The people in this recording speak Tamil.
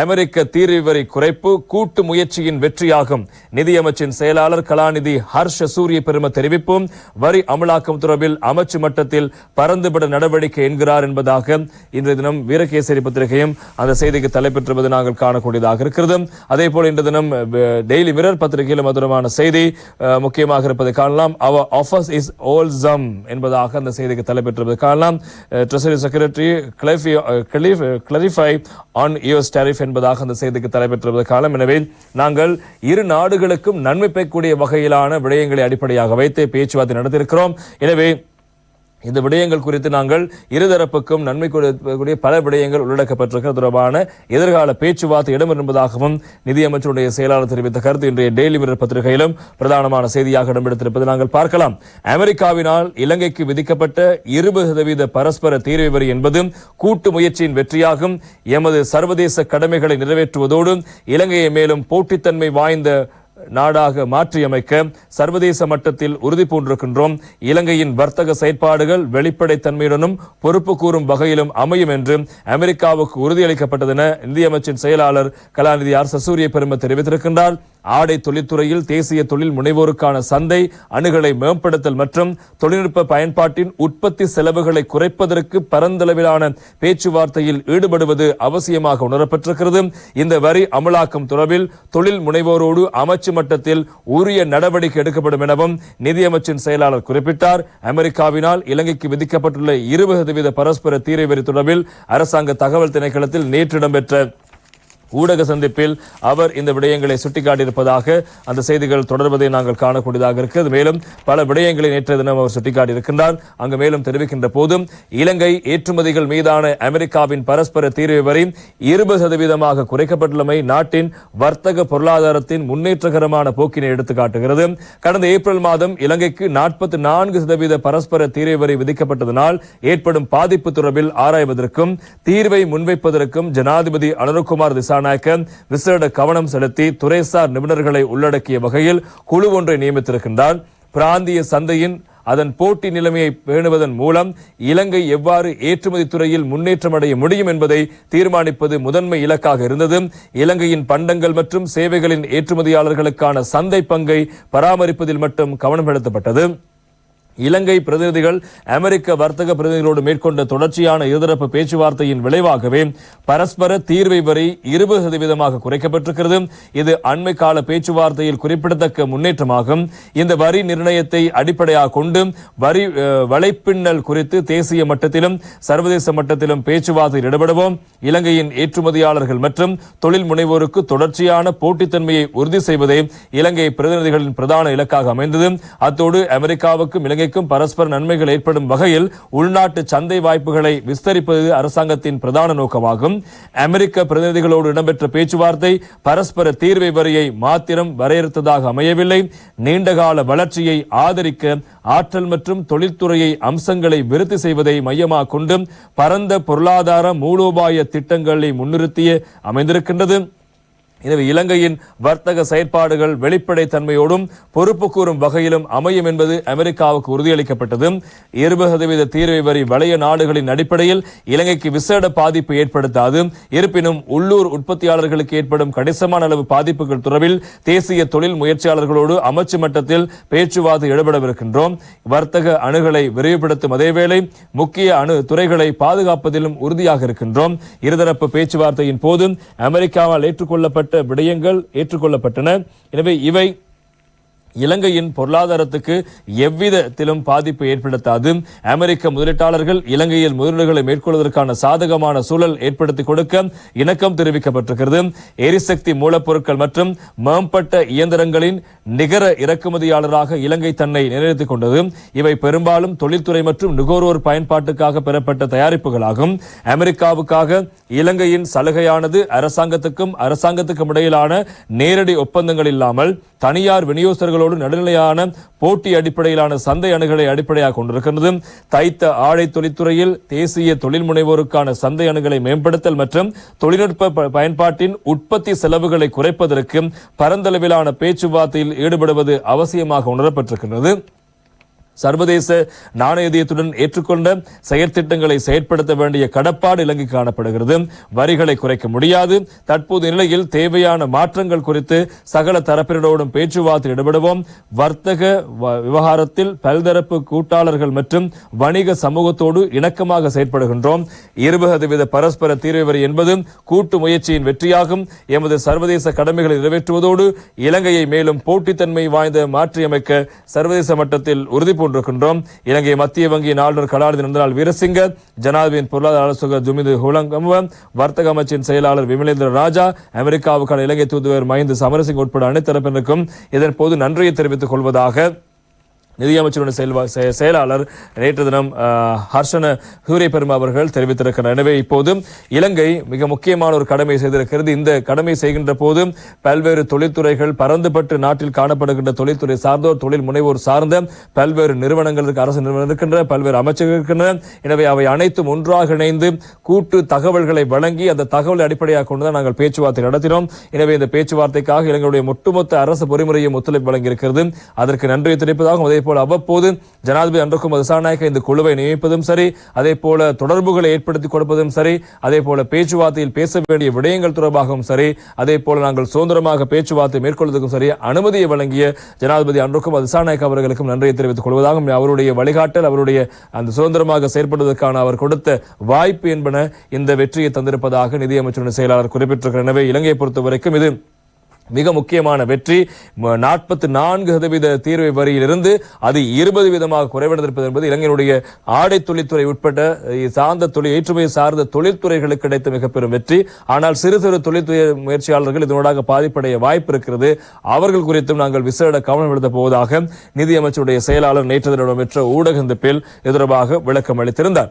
அமெரிக்க தீர்வு குறைப்பு கூட்டு முயற்சியின் வெற்றியாகும். நிதியமைச்சின் செயலாளர் கலாநிதி ஹர்ஷ சூரிய பெரும தெரிவிப்பும் வரி அமலாக்கம் தொடர்பில் அமைச்சு மட்டத்தில் பறந்துபட நடவடிக்கை என்கிறார் என்பதாக இன்றைய தினம் வீரகேசரி பத்திரிகையும் அந்த செய்திக்கு தலைப்பெற்றுவது நாங்கள் காணக்கூடியதாக இருக்கிறது. அதே போல் இன்றைய தினம் டெய்லி மிரர் பத்திரிகையிலும் மதுரமான செய்தி முக்கியமாக இருப்பதை காணலாம். அவர் ஆஃபர்ஸ் இஸ் ஓல்சம் என்பதாக அந்த செய்திக்கு தலைப்பெற்றுவது காணலாம். Treasury secretary clarify on US tariff என்பதாக அந்த செய்திக்கு தலைப்பெற்றுவது காலம். எனவே நாங்கள் இரு நாடுகளுக்கும் நன்மை பெறக்கூடிய வகையிலான விடயங்களை அடிப்படையாக வைத்து பேச்சுவார்த்தை நடத்தியிருக்கிறோம். எனவே இந்த விடயங்கள் குறித்து நாங்கள் இருதரப்புக்கும் நன்மை கூடிய பல விடயங்கள் உள்ளடக்கப்பட்டிருக்கிற தொடர்பான எதிர்கால பேச்சுவார்த்தை இடம் என்பதாகவும் நிதியமைச்சருடைய செயலாளர் தெரிவித்த கருத்து இன்றைய டெய்லி மிரர் பத்திரிகையிலும் பிரதானமான செய்தியாக இடம்பெடுத்திருப்பதை நாங்கள் பார்க்கலாம். அமெரிக்காவினால் இலங்கைக்கு விதிக்கப்பட்ட இருபது சதவீத பரஸ்பர தீர்வு வரி என்பது கூட்டு முயற்சியின் வெற்றியாகும். எமது சர்வதேச கடமைகளை நிறைவேற்றுவதோடு இலங்கையை மேலும் போட்டித்தன்மை வாய்ந்த நாடாக மாற்றியமைக்க சர்வதேச மட்டத்தில் உறுதி பூண்டிருக்கின்றோம். இலங்கையின் வர்த்தக செயற்பாடுகள் வெளிப்படைத்தன்மையுடனும் பொறுப்பு கூறும் வகையிலும் அமையும் என்று அமெரிக்காவுக்கு உறுதியளிக்கப்பட்டதென நிதியமைச்சின் செயலாளர் கலாநிதி ஆர். சசூரிய பெருமை தெரிவித்திருக்கின்றார். ஆடை தொழில்துறையில் தேசிய தொழில் முனைவோருக்கான சந்தை அணுகலை மேம்படுத்தல் மற்றும் தொழில்நுட்ப பயன்பாட்டின் உற்பத்தி செலவுகளை குறைப்பதற்கு பரந்தளவிலான பேச்சுவார்த்தையில் ஈடுபடுவது அவசியமாக உணரப்பட்டிருக்கிறது. இந்த வரி அமலாக்கம் தொடர்பில் தொழில் முனைவோரோடு அமைச்சு மட்டத்தில் உரிய நடவடிக்கை எடுக்கப்படும் எனவும் நிதியமைச்சின் செயலாளர் குறிப்பிட்டார். அமெரிக்காவினால் இலங்கைக்கு விதிக்கப்பட்டுள்ள இருபது சதவீத பரஸ்பர தீரை வரி தொடர்பில் அரசாங்க தகவல் திணைக்களத்தில் நேற்று இடம்பெற்ற ஊடக சந்திப்பில் அவர் இந்த விடயங்களை சுட்டிக்காட்டியிருப்பதாக அந்த செய்திகள் தொடர்வதை நாங்கள் காணக்கூடியதாக இருக்கிறது மேலும் பல விடயங்களை நேற்றைய தினம் அவர் சுட்டிக்காட்டியிருக்கின்றார். அங்கு மேலும் தெரிவிக்கின்ற போதும் இலங்கை ஏற்றுமதிகள் மீதான அமெரிக்காவின் பரஸ்பர தீர்வு வரி இருபது சதவீதமாக குறைக்கப்பட்டுள்ளமை நாட்டின் வர்த்தக பொருளாதாரத்தின் முன்னேற்றகரமான போக்கினை எடுத்து காட்டுகிறது கடந்த ஏப்ரல் மாதம் இலங்கைக்கு நாற்பத்தி நான்கு சதவீத பரஸ்பர தீர்வு வரி விதிக்கப்பட்டதனால் ஏற்படும் பாதிப்பு தொடர்பில் ஆராய்வதற்கும் தீர்வை முன்வைப்பதற்கும் ஜனாதிபதி அனுரகுமார் திசான திசாநாயக்க விசேட கவனம் செலுத்தி துறைசார் நிபுணர்களை உள்ளடக்கிய வகையில் குழு ஒன்றை நியமித்திருக்கின்றார். பிராந்திய சந்தையின் அதன் போட்டி நிலைமையை பேணுவதன் மூலம் இலங்கை எவ்வாறு ஏற்றுமதி துறையில் முன்னேற்றம் அடைய முடியும் என்பதை தீர்மானிப்பது முதன்மை இலக்காக இருந்தது. இலங்கையின் பண்டங்கள் மற்றும் சேவைகளின் ஏற்றுமதியாளர்களுக்கான சந்தை பங்கை பராமரிப்பதில் மட்டும் கவனம் செலுத்தப்பட்டது இலங்கை பிரதிநிதிகள் அமெரிக்க வர்த்தக பிரதிநிதிகளோடு மேற்கொண்ட தொடர்ச்சியான இருதரப்பு பேச்சுவார்த்தையின் விளைவாகவே பரஸ்பர தீர்வை வரி இருபது சதவீதமாக குறைக்கப்பட்டிருக்கிறது. இது அண்மை கால பேச்சுவார்த்தையில் குறிப்பிடத்தக்க முன்னேற்றமாகும். இந்த வரி நிர்ணயத்தை அடிப்படையாக கொண்டு வரி வலைப்பின்னல் குறித்து தேசிய மட்டத்திலும் சர்வதேச மட்டத்திலும் பேச்சுவார்த்தையில் ஈடுபடுவோம். இலங்கையின் ஏற்றுமதியாளர்கள் மற்றும் தொழில் முனைவோருக்கு தொடர்ச்சியான போட்டித்தன்மையை உறுதி செய்வதே இலங்கை பிரதிநிதிகளின் பிரதான இலக்காக அமைந்தது. அத்தோடு அமெரிக்காவுக்கும் இலங்கைக்கும் பரஸ்பர நன்மைகள் ஏற்படும் வகையில் உள்நாட்டு சந்தை வாய்ப்புகளை விஸ்தரிப்பது அரசாங்கத்தின் பிரதான நோக்கமாகும். அமெரிக்க பிரதிநிதிகளோடு இடம்பெற்ற பேச்சுவார்த்தை பரஸ்பர தீர்வை வரியை மாத்திரம் வரையறுத்ததாக அமையவில்லை. நீண்டகால வளர்ச்சியை ஆதரிக்க ஆற்றல் மற்றும் தொழில்துறையை அம்சங்களை விருத்தி செய்வதை மையமாக கொண்டு பரந்த பொருளாதார மூலோபாய திட்டங்களை முன்னிறுத்திய அமைந்திருக்கின்றது. எனவே இலங்கையின் வர்த்தக செயற்பாடுகள் வெளிப்படைத்தன்மையோடும் பொறுப்பு கூறும் வகையிலும் அமையும் என்பது அமெரிக்காவுக்கு உறுதியளிக்கப்பட்டது. இருபது சதவீத தீர்வை வரி வளைய நாடுகளின் அடிப்படையில் இலங்கைக்கு விசேட பாதிப்பு ஏற்படுத்தாது. இருப்பினும் உள்ளூர் உற்பத்தியாளர்களுக்கு ஏற்படும் கணிசமான அளவு பாதிப்புகள் தொடர்பில் தேசிய தொழில் முயற்சியாளர்களோடு அமைச்சு மட்டத்தில் பேச்சுவார்த்தை ஈடுபடவிருக்கின்றோம் வர்த்தக அணுகளை விரிவுபடுத்தும் அதேவேளை முக்கிய அணு துறைகளை பாதுகாப்பதிலும் உறுதியாக இருக்கின்றோம். இருதரப்பு பேச்சுவார்த்தையின் போது அமெரிக்காவால் ஏற்றுக்கொள்ளப்பட்ட விடயங்கள் ஏற்றுக்கொள்ளப்பட்டன. எனவே இவை இலங்கையின் பொருளாதாரத்துக்கு எவ்விதத்திலும் பாதிப்பு ஏற்படுத்தாது. அமெரிக்க முதலீட்டாளர்கள் இலங்கையில் முதலீடுகளை மேற்கொள்வதற்கான சாதகமான சூழல் ஏற்படுத்தி கொடுக்க இணக்கம் தெரிவிக்கப்பட்டிருக்கிறது. எரிசக்தி மூலப்பொருட்கள் மற்றும் மேம்பட்ட இயந்திரங்களின் நிகர இறக்குமதியாளராக இலங்கை தன்னை நிலைநிறுத்திக் கொண்டது. இவை பெரும்பாலும் தொழில்துறை மற்றும் நுகர்வோர் பயன்பாட்டுக்காக பெறப்பட்ட தயாரிப்புகளாகும். அமெரிக்காவுக்காக இலங்கையின் சலுகையானது அரசாங்கத்துக்கும் அரசாங்கத்துக்கும் இடையிலான நேரடி ஒப்பந்தங்கள் இல்லாமல் தனியார் அணுகளோடு நடுநிலையான போட்டி அடிப்படையிலான சந்தை அணுகளை அடிப்படையாக கொண்டிருக்கின்றது. தைத்த ஆடை தொழில்துறையில் தேசிய தொழில் முனைவோருக்கான சந்தை அணுகளை மேம்படுத்தல் மற்றும் தொழில்நுட்ப பயன்பாட்டின் உற்பத்தி செலவுகளை குறைப்பதற்கு பரந்தளவிலான பேச்சுவார்த்தையில் ஈடுபடுவது அவசியமாக உணரப்பட்டிருக்கின்றது. சர்வதேச நாணயத்துடன் ஏற்றுக்கொண்ட செயற்திட்டங்களை செயற்படுத்த வேண்டிய கடப்பாடு இலங்கை காணப்படுகிறது. வரிகளை குறைக்க முடியாது. தற்போது நிலையில் தேவையான மாற்றங்கள் குறித்து சகல தரப்பினரோடும் பேச்சுவார்த்தை ஈடுபடுவோம். வர்த்தக விவகாரத்தில் பல்தரப்பு கூட்டாளர்கள் மற்றும் வணிக சமூகத்தோடு இணக்கமாக செயற்படுகின்றோம். இருபது வித பரஸ்பர தீர்வு வரி என்பது கூட்டு முயற்சியின் வெற்றியாகும். எமது சர்வதேச கடமைகளை நிறைவேற்றுவதோடு இலங்கையை மேலும் போட்டித்தன்மை வாய்ந்த மாற்றியமைக்க சர்வதேச மட்டத்தில் உறுதி கொண்டிருக்கின்றோம் இலங்கை மத்திய வங்கி ஆளுநர் கலாநிதி நந்தலால் வீரசிங்க ஜனாதிபதியின் பொருளாதார ஆலோசகர் ஜுமிது ஹுலங்கம வர்த்தக அமைச்சின் செயலாளர் விமலேந்திர ராஜா அமெரிக்காவுக்கான இலங்கை தூதுவர் மஹிந்த சமரசிங் உட்பட அனைத்து தரப்பினருக்கும் இதன் போது நன்றியை தெரிவித்துக் கொள்வதாக நிதியமைச்சருடைய செயல்வா- செ- செயலாளர் நேற்று தினம் ஹர்ஷன ஹூரே பெருமா அவர்கள் தெரிவித்திருக்கிறார் எனவே இப்போது இலங்கை மிக முக்கியமான ஒரு கடமை செய்திருக்கிறது. இந்த கடமை செய்கின்ற போது பல்வேறு தொழில்துறைகள் பரந்துபட்டு நாட்டில் காணப்படுகின்ற தொழில்துறை சார்ந்தோர் தொழில் முனைவோர் சார்ந்த பல்வேறு நிறுவனங்களுக்கு அரசு நிறுவனம் இருக்கின்றன பல்வேறு அமைச்சர்கள் இருக்கின்றன. எனவே அவை அனைத்தும் ஒன்றாக இணைந்து கூட்டு தகவல்களை வழங்கி அந்த தகவலை அடிப்படையாக கொண்டுதான் நாங்கள் பேச்சுவார்த்தை நடத்தினோம். எனவே இந்த பேச்சுவார்த்தைக்காக இலங்கையுடைய ஒட்டுமொத்த அரசு பொறிமுறையும் ஒத்துழைப்பு வழங்கியிருக்கிறது. அதற்கு நன்றியை தெரிவிப்பதாகவும் அதே போல அவ்வப்போது ஜனாதிபதி அன்றகுமார் திசாநாயக்க இந்த குழுவை நியமிப்பதும் சரி அதே போல தொடர்புகளை ஏற்படுத்தி கொடுப்பதும் சரி அதே போல பேச்சுவார்த்தையில் பேச வேண்டிய விடயங்கள் தொடர்பாகவும் சரி அதே போல நாங்கள் சுதந்திரமாக பேச்சுவார்த்தை மேற்கொள்வதற்கும் சரி அனுமதியை வழங்கிய ஜனாதிபதி அன்றகுமார் திசாநாயக்க அவர்களுக்கும் நன்றியை தெரிவித்துக் கொள்வதாகவும் அவருடைய வழிகாட்டல் அவருடைய அந்த சுதந்திரமாக செயற்படுவதற்கான அவர் கொடுத்த வாய்ப்பு என்பன இந்த வெற்றியை தந்திருப்பதாக நிதியமைச்சரின் செயலாளர் குறிப்பிட்டிருக்கிறார். எனவே இலங்கையை பொறுத்தவரைக்கும் இது மிக முக்கியமான வெற்றி. நாற்பத்தி நான்கு சதவீத தீர்வை வரியிலிருந்து அது இருபது வீதமாக குறைவடைந்திருப்பது என்பது இளைஞருடைய ஆடை தொழில்துறை உட்பட்ட சார்ந்த தொழில் ஏற்றுமதி சார்ந்த தொழில்துறைகளுக்கு கிடைத்த மிக பெரும் வெற்றி. ஆனால் சிறு சிறு தொழில்துறை முயற்சியாளர்கள் இதனூடாக பாதிப்படைய வாய்ப்பு இருக்கிறது அவர்கள் குறித்தும் நாங்கள் விசேட கவனம் எடுத்த போவதாக நிதியமைச்சருடைய செயலாளர் நேற்று தினம் ஊடக சந்திப்பில் இது தொடர்பாக விளக்கம் அளித்திருந்தார்.